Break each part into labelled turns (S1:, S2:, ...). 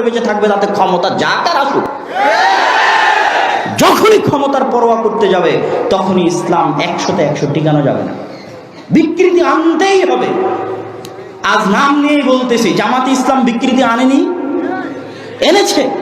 S1: বেঁচে থাকবে, তাতে ক্ষমতা যা তার আসুক। যখনই ক্ষমতার পরোয়া করতে যাবে, তখনই ইসলাম একশোতে একশো টিকানো যাবে না। বিকৃতি আনতেই হবে। আজ নাম নিয়ে বলতেছি, জামাতে ইসলাম বিকৃতি আনেনি, এনেছে।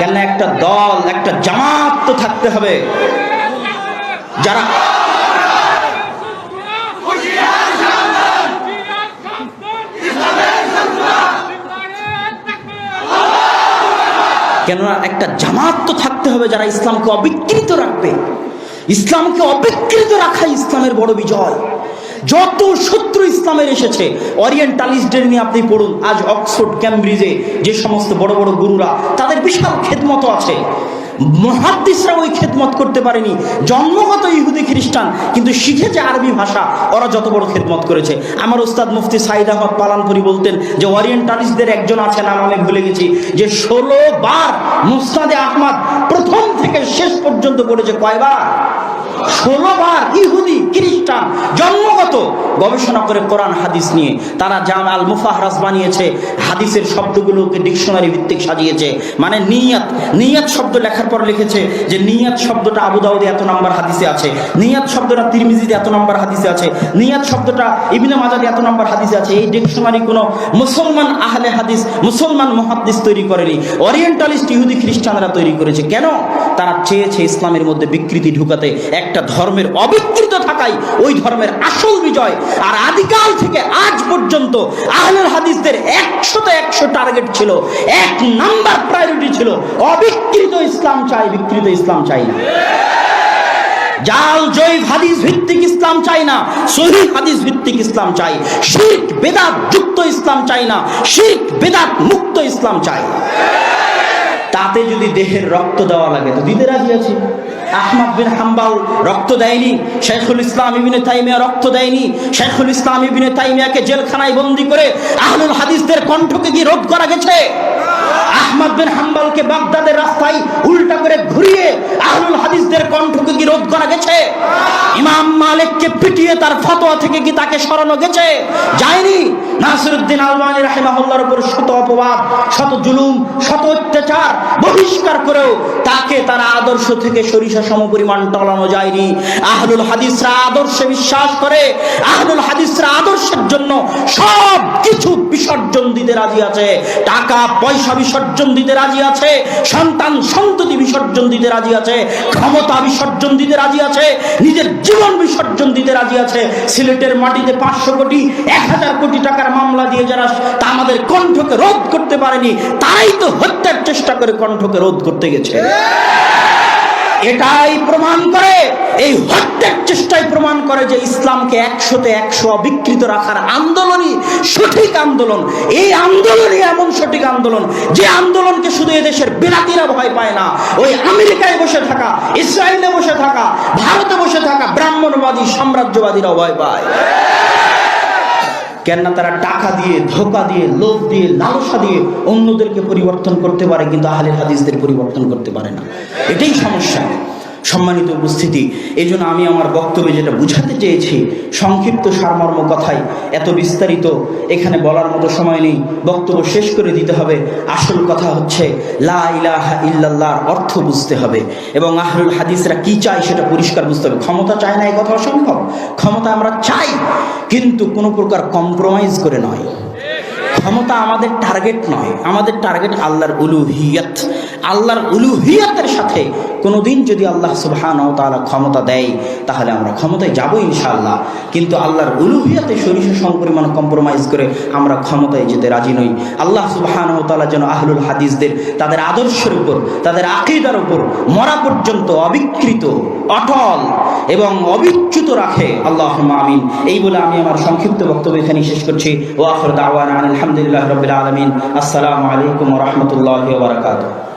S1: কেন একটা দল, একটা জামাত তো থাকতে হবে? যারা কেননা একটা জামাত তো থাকতে হবে যারা ইসলামকে অবিকৃত রাখবে। ইসলামকে অবিকৃত রাখা ইসলামের বড় বিজয়। যত শত্রু ইসলামের এসেছে অরিয়েন্টালিস্টদের নিয়ে আপনি পড়ুন। আজ অক্সফোর্ড ক্যামব্রিজে যে সমস্ত বড় বড় গুরুরা, তাদের বিশাল খেদমত আছে। মহাদ্দিসরা ওই খেদমত করতে পারেনি। জন্মগত ইহুদি খ্রিস্টান, কিন্তু শিখেছে আরবি ভাষা। ওরা যত বড় খেদমত করেছে। আমার ওস্তাদ মুফতি সাইদ আহমদ পালানপুরি বলতেন যে ওরিয়েন্টালিস্টদের একজন আছে নাম আমি ভুলে গেছি, যে ষোলো বার মুস্তাদে আহমদ প্রথম থেকে শেষ পর্যন্ত পড়েছে কয়বার? ষোলো বার ইহুদি, খ্রিস্টান জন্মগত গবেষণা করে কোরআন, হাদিস নিয়ে তারা জাম আল মুফাহরাস বানিয়েছে, হাদিসের শব্দগুলোকে ডিকশনারি ভিত্তিক সাজিয়েছে। মানে নিয়াত নিয়াত শব্দ লেখার পর লিখেছে যে নিয়াত শব্দটা এত নাম্বার হাদিসে আছে, নিয়াত শব্দটা এত নাম্বার হাদিসে আছে, নিয়াত শব্দটা মাজাদে এত নাম্বার হাদিসে আছে। এই ডিকশনারি কোনো মুসলমান আহলে হাদিস, মুসলমান তৈরি করেনি। ওরিয়েন্টালিস্ট ইহুদি খ্রিস্টানরা তৈরি করেছে। কেন? তারা চেয়েছে ইসলামের মধ্যে বিকৃতি ঢুকাতে। একটা ধর্মের অবিকৃত থাকাই ওই ধর্মের আসল বিজয়। আর আদিকাল থেকে আজ পর্যন্ত আহলের হাদিসদের একশোতে একশো টার্গেট ছিল, এক নাম্বার প্রায়োরিটি ছিল, অবিকৃত ইসলাম চাই, বিকৃত ইসলাম চাই না। জাল, জৈব হাদিস ভিত্তিক ইসলাম চাই না, সহি হাদিস ভিত্তিক ইসলাম চাই, শির্ক, বেদাত যুক্ত ইসলাম চাই না, শির্ক, বেদাত মুক্ত ইসলাম চাই। তাতে যদি দেহের রক্ত দেওয়া লাগে, তো দিতে রাজি আছে। আহমদ বিন হাম্বাল রক্ত দেয়নি, শেখুল ইসলাম ইবিনে তাইমিয়া রক্ত দেয়নি, শেখুল ইসলাম ইবিনে তাইমিয়াকে জেলখানায় বন্দি করে আহলুল হাদিসদের কণ্ঠকে কি রোধ করা গেছে? আহমদ বিন হাম্বালকে বাগদাদের রাস্তায় উল্টা করে ঘুরিয়ে আহলুল হাদিসদের কণ্ঠকে কি রোধ করা গেছে? ইমাম মালিককে পিটিয়ে তার ফতোয়া থেকে কি তাকে সরানো গেছে? যায়নি। নাসিরুদ্দিন আলমানি রাহিমাহুল্লাহর উপর শত অপবাদ, শত জুলুম, শত অত্যাচার বহিষ্কার করেও তাকে তার আদর্শ থেকে সরিষা সমপরিমাণ টলানো যায়নি। আহলুল হাদিসরা আদর্শে বিশ্বাস করে, আহলুল হাদিসরা আদর্শের জন্য সব কিছু বিসর্জন দিতে রাজি আছে। টাকা, পয়সা বিসর্জন দিতে রাজি আছে, সন্তান সন্ততি বিসর্জন দিতে রাজি আছে, ক্ষমতা বিসর্জন দিতে রাজি আছে, নিজের জীবন বিসর্জন দিতে রাজি আছে, সিলেটের মাটিতে পাঁচশো কোটি, এক হাজার কোটি টাকার মামলা দিয়ে যারা তা আমাদের কণ্ঠকে রোধ করতে পারেনি তাই তো হত্যার চেষ্টা করে কণ্ঠকে রোধ করতে গেছে। এটাই প্রমাণ করে, এই হত্যার চেষ্টাই প্রমাণ করে যে ইসলামকে একশোতে একশো অবিকৃত রাখার আন্দোলনই সঠিক আন্দোলন। এই আন্দোলনই এমন সঠিক আন্দোলন, যে আন্দোলনকে শুধু এদেশের বেলাতিরা ভয় পায় না। ওই আমেরিকায় বসে থাকা, ইসরায়েলে বসে থাকা, ভারতে বসে থাকা ব্রাহ্মণবাদী সাম্রাজ্যবাদীরা ভয় পায়। কেননা তারা টাকা দিয়ে, ধোকা দিয়ে, লোভ দিয়ে, লালসা দিয়ে অন্যদেরকে পরিবর্তন করতে পারে, কিন্তু আহলে হাদিসদের পরিবর্তন করতে পারে না। এটাই সমস্যা। সম্মানিত উপস্থিতি। এই জন্য আমি আমার বক্তব্যে যেটা বুঝাতে চেয়েছি, সংক্ষিপ্ত সারমর্ম কথাই এত বিস্তারিত এখানে বলার মতো সময় নেই। বক্তব্য শেষ করে দিতে হবে। আসল কথা হচ্ছে, লা ইলাহা ইল্লাল্লাহর অর্থ বুঝতে হবে। এবং আহলুল হাদিসরা কি চায় সেটা পরিষ্কার বুঝতে হবে। ক্ষমতা চায় না এই কথা অসম্ভব। ক্ষমতা আমরা চাই, কিন্তু কোনো প্রকার কম্প্রোমাইজ করে নয়। ক্ষমতা আমাদের টার্গেট নয়। আমাদের টার্গেট আল্লাহর উলুহিয়ত। আল্লাহর উলুহিয়তের সাথে কোনোদিন যদি আল্লাহ সুবহান ও তাআলা ক্ষমতা দেয়, তাহলে আমরা ক্ষমতায় যাব ইনশাআল্লাহ। কিন্তু আল্লাহর উলুহিয়তে সরিষা সংপরিমাণ কম্প্রোমাইজ করে আমরা ক্ষমতায় যেতে রাজি নই। আল্লাহ সুবহান ও তাআলা যেন আহলুল হাদিসদের, তাদের আদর্শের উপর, তাদের আকিদার উপর মরা পর্যন্ত অবিকৃত, অটল এবং অবিচ্যুত রাখে। আল্লাহ আমিন। এই বলে আমি আমার সংক্ষিপ্ত বক্তব্য এখানে শেষ করছি। ওয়াফর দাওয়ান আলহামদুলিল্লাহ রবিল আলমিন। আসসালামু আলাইকুম রহমতুল্লাহ বারকাতুহ।